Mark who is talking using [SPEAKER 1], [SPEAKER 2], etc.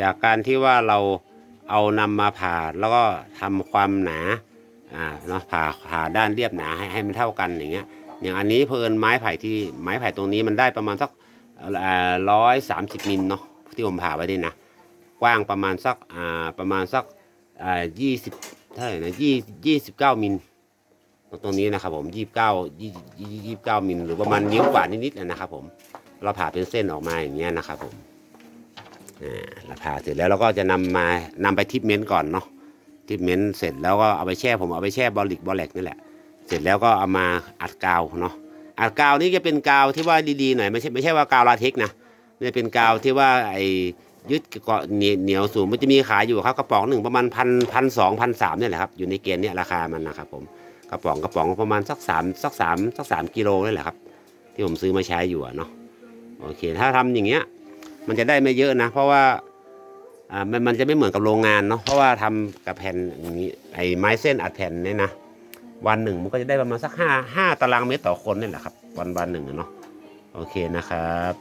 [SPEAKER 1] จากการที่ว่าเราเอานำมาผ่าแล้วก็ทำความหนาอ่าเนาะผ่าผ่าด้านเรียบหนาให้ให้มันเท่ากันอย่างเงี้ยอย่างอันนี้เพลินไม้ไผ่ที่ไม้ไผ่ตรงนี้มันได้ประมาณสักร้อยสามสิบมิลเนาะที่ผมผ่าไว้นี่นะ กว้างประมาณสักอ่าประมาณสักอ่ายี่สิบเท่าไหร่นะยี่ยี่สิบเก้ามิลตรงนี้นะครับผมยี่สิบเก้ายี่ยี่สิบเก้ามิลหรือประมาณนิ้วกว่านิดๆนะครับผมเราผ่าเป็นเส้นออกมาอย่างเงี้ยนะครับผม เราผ่าเสร็จแล้วเราก็จะนำมานำไปทิปเมนต์ก่อนเนาะทิปเมนต์เสร็จแล้วก็เอาไปแช่ผมเอาไปแช่บอลิกบอแลกนี่แหละ เสร็จแล้วก็เอามาอัดกาวเนาะอัดกาวนี่จะเป็นกาวที่ว่าดีๆหน่อยไม่ใช่ไม่ใช่ว่ากาวลาเทคนะนจะเป็นกาวที่ว่าไอ้ยึดเกาะเหนียวสูงมันจะมีขายอยู่ครับกระป๋องหนึ่งประมาณพันพันสองพันสามเนี่ยแหละครับอยู่ในเกณฑ์เนี้ยราคามันนะครับผมกระป๋องกระป๋องประมาณสักสามสักสามสักสามกิโลนี่แหละครับ ที่ผมซื้อมาใช้อยู่อะเนาะโอเค ถ้าทำอย่างเงี้ย มันจะได้ไม่เยอะนะ เพราะว่าอ่ามันมันจะไม่เหมือนกับโรงงานเนาะเพราะว่าทำกับแผ่นอย่างนี้ไอ้ไม้เส้นอัดแผ่นเนี่ยนะวันหนึ่งมันก็จะได้ประมาณสักห้าห้าตารางเมตรต่อคนนี่แหละครับ วันวันหนึ่งเนาะโอเคนะครับ